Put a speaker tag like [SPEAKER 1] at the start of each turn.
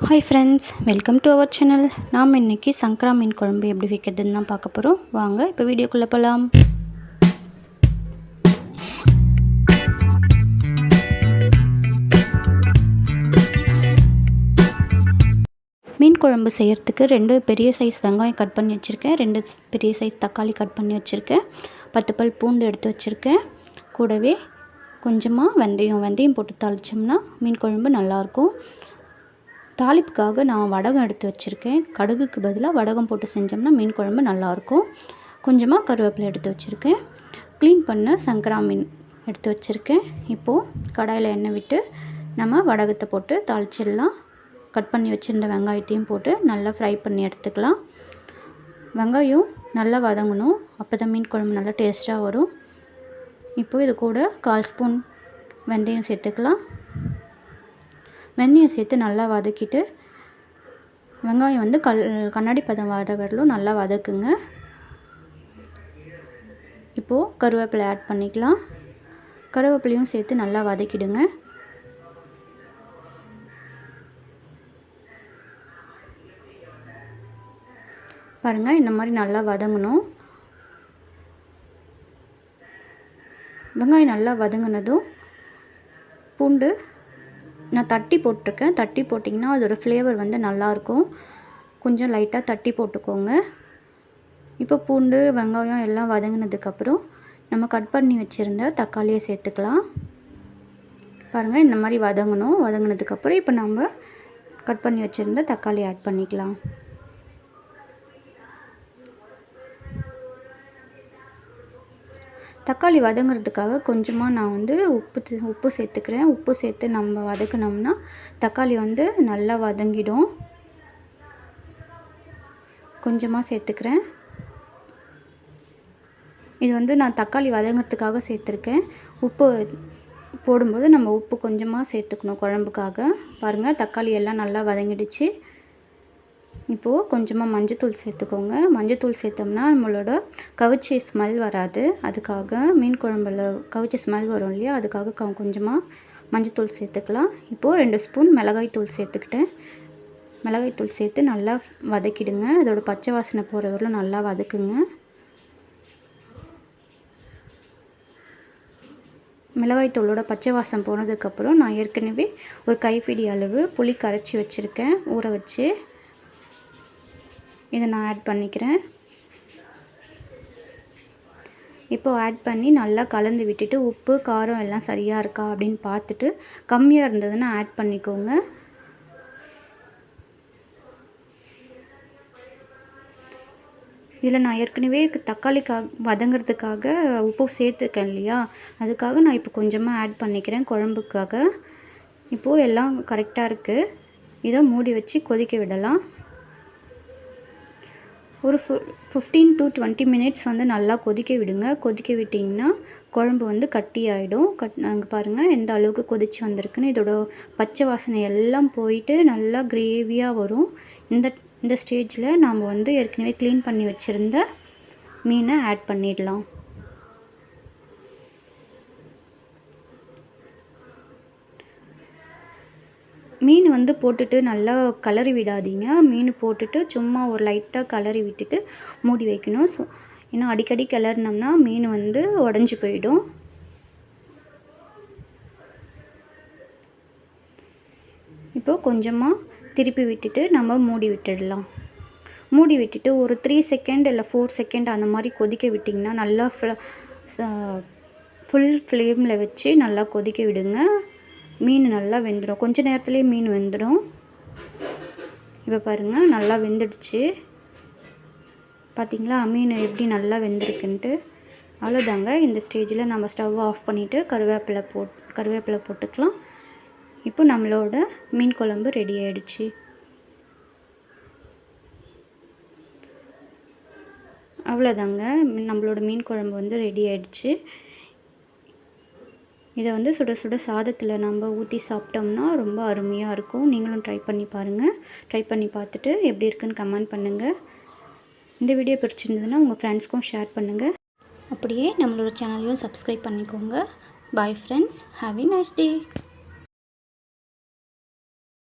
[SPEAKER 1] Hi friends welcome to our channel நாம் இன்றைக்கி சங்கரா மீன் குழம்பு எப்படி வைக்கிறதுன்னு தான் பார்க்க போகிறோம் வாங்க இப்போ வீடியோக்குள்ளே போகலாம் மீன் குழம்பு செய்கிறதுக்கு ரெண்டு பெரிய சைஸ் வெங்காயம் கட் பண்ணி வச்சுருக்கேன். ரெண்டு பெரிய சைஸ் தக்காளி கட் பண்ணி வச்சுருக்கேன். பத்து பல் பூண்டு எடுத்து வச்சுருக்கேன். கூடவே கொஞ்சமாக வெந்தயம் வெந்தயம் போட்டு தாளித்தோம்னா மீன் குழம்பு நல்லாயிருக்கும் தாளிப்புக்காக நான் வடகம் எடுத்து வச்சுருக்கேன். கடுகுக்கு பதிலாக வடகம் போட்டு செஞ்சோம்னா மீன் குழம்பு நல்லாயிருக்கும். கொஞ்சமாக கருவேப்பிலை எடுத்து வச்சுருக்கேன். க்ளீன் பண்ண சங்கரா மீன் எடுத்து வச்சுருக்கேன். இப்போது கடாயில் எண்ணெய் விட்டு நம்ம வடகத்தை போட்டு தாளிச்சிடலாம். கட் பண்ணி வச்சுருந்த வெங்காயத்தையும் போட்டு நல்லா ஃப்ரை பண்ணி எடுத்துக்கலாம். வெங்காயம் நல்லா வதங்கணும். அப்போ தான் மீன் குழம்பு நல்லா டேஸ்ட்டாக வரும். இப்போது இது கூட கால் ஸ்பூன் வெந்தயம் சேர்த்துக்கலாம். வெந்தயம் சேர்த்து நல்லா வதக்கிட்டு வெங்காயம் வந்து கல் கண்ணாடி பதம் வர வரலும் நல்லா வதக்குங்க. இப்போது கருவேப்பிலை ஆட் பண்ணிக்கலாம். கருவேப்பிலையும் சேர்த்து நல்லா வதக்கிடுங்க. பாருங்கள் இந்த மாதிரி நல்லா வதங்கணும். வெங்காயம் நல்லா வதங்கினதும் பூண்டு நான் தட்டி போட்டிருக்கேன். தட்டி போட்டிங்கன்னா அதோடய ஃப்ளேவர் வந்து நல்லாயிருக்கும் கொஞ்சம் லைட்டாக தட்டி போட்டுக்கோங்க. இப்போ பூண்டு வெங்காயம் எல்லாம் வதங்கினதுக்கப்புறம் நம்ம கட் பண்ணி வச்சுருந்த தக்காளியை சேர்த்துக்கலாம். பாருங்கள் இந்த மாதிரி வதங்கணும். வதங்கினதுக்கப்புறம் இப்போ நம்ம கட் பண்ணி வச்சுருந்த தக்காளி ஆட் பண்ணிக்கலாம். தக்காளி வதங்குறதுக்காக கொஞ்சமாக நான் வந்து உப்பு உப்பு சேர்த்துக்கிறேன். உப்பு சேர்த்து நம்ம வதக்கினோம்னா தக்காளி வந்து நல்லா வதங்கிடும். கொஞ்சமாக சேர்த்துக்கிறேன். இது வந்து நான் தக்காளி வதங்கிறதுக்காக சேர்த்துருக்கேன். உப்பு போடும்போது நம்ம உப்பு கொஞ்சமாக சேர்த்துக்கணும் குழம்புக்காக. பாருங்கள் தக்காளி எல்லாம் நல்லா வதங்கிடுச்சு. இப்போது கொஞ்சமாக மஞ்சத்தூள் சேர்த்துக்கோங்க. மஞ்சத்தூள் சேர்த்தோம்னா நம்மளோட கவிச்சி ஸ்மெல் வராது. அதுக்காக மீன் குழம்புல கவிச்சி ஸ்மெல் வரும் இல்லையா? அதுக்காக க கொஞ்சமாக மஞ்சத்தூள் சேர்த்துக்கலாம். இப்போது ரெண்டு ஸ்பூன் மிளகாய் தூள் சேர்த்துக்கிட்டேன். மிளகாய் தூள் சேர்த்து நல்லா வதக்கிடுங்க. அதோட பச்சை வாசனை போகிற வரலும் நல்லா வதக்குங்க. மிளகாய் தூளோட பச்சை வாசம் போனதுக்கப்புறம் நான் ஏற்கனவே ஒரு கைப்பிடி அளவு புளி கரைச்சி வச்சுருக்கேன். ஊற வச்சு இதை நான் ஆட் பண்ணிக்கிறேன். இப்போது ஆட் பண்ணி நல்லா கலந்து விட்டுட்டு உப்பு காரம் எல்லாம் சரியாக இருக்கா அப்படின்னு பார்த்துட்டு கம்மியாக இருந்ததுன்னா ஆட் பண்ணிக்கோங்க. இதில் நான் ஏற்கனவே தக்காளிக்காக வதங்கிறதுக்காக உப்பு சேர்த்துருக்கேன் இல்லையா? அதுக்காக நான் இப்போ கொஞ்சமாக ஆட் பண்ணிக்கிறேன் குழம்புக்காக. இப்போது எல்லாம் கரெக்டாக இருக்குது இதை மூடி வச்சு கொதிக்க விடலாம். ஒரு ஃபு ஃபிஃப்டீன் டு டுவெண்ட்டி மினிட்ஸ் வந்து நல்லா கொதிக்க விடுங்க. கொதிக்க விட்டிங்கன்னா குழம்பு வந்து கட்டி ஆகிடும் கட் நாங்கள் பாருங்கள் எந்த அளவுக்கு கொதித்து வந்திருக்குன்னு. இதோட பச்சை வாசனை எல்லாம் போயிட்டு நல்லா கிரேவியாக வரும். இந்த இந்த ஸ்டேஜில் நாம் வந்து ஏற்கனவே க்ளீன் பண்ணி வச்சுருந்த மீனை ஆட் பண்ணிடலாம். மீன் வந்து போட்டுட்டு நல்லா கலரி விடாதீங்க. மீன் போட்டுட்டு சும்மா ஒரு லைட்டாக கலரி விட்டுட்டு மூடி வைக்கணும். ஸோ ஏன்னா அடிக்கடி கிளறினோம்னா மீன் வந்து உடஞ்சி போயிடும். இப்போது கொஞ்சமாக திருப்பி விட்டுட்டு நம்ம மூடி விட்டுடலாம். மூடி விட்டுட்டு ஒரு த்ரீ செகண்ட் இல்லை ஃபோர் செகண்ட் அந்த மாதிரி கொதிக்க விட்டிங்கன்னா நல்லா ஃபுல் ஃப்ளேமில் வச்சு நல்லா கொதிக்க விடுங்க. மீன் நல்லா வெந்துடும் கொஞ்ச நேரத்துலேயே மீன் வெந்துடும் இப்போ பாருங்கள் நல்லா வெந்துடுச்சு. பார்த்திங்களா மீன் எப்படி நல்லா வெந்திருக்குன்ட்டு. அவ்வளோதாங்க இந்த ஸ்டேஜில் நம்ம ஸ்டவ் ஆஃப் பண்ணிவிட்டு கருவேப்பிலை போட் கருவேப்பிலை போட்டுக்கலாம். இப்போ நம்மளோட மீன் குழம்பு ரெடி ஆகிடுச்சு அவ்வளோதாங்க நம்மளோட மீன் குழம்பு வந்து ரெடி ஆகிடுச்சு இதை வந்து சுட சுட சாதத்தில் நம்ம ஊற்றி சாப்பிட்டோம்னா ரொம்ப அருமையாக இருக்கும். நீங்களும் ட்ரை பண்ணி பாருங்கள் ட்ரை பண்ணி பார்த்துட்டு எப்படி இருக்குன்னு கமெண்ட் பண்ணுங்கள் இந்த வீடியோ பிடிச்சிருந்ததுன்னா உங்கள் ஃப்ரெண்ட்ஸ்க்கும் ஷேர் பண்ணுங்கள் அப்படியே நம்மளோட சேனலையும் சப்ஸ்கிரைப் பண்ணிக்கோங்க. Bye friends have a nice day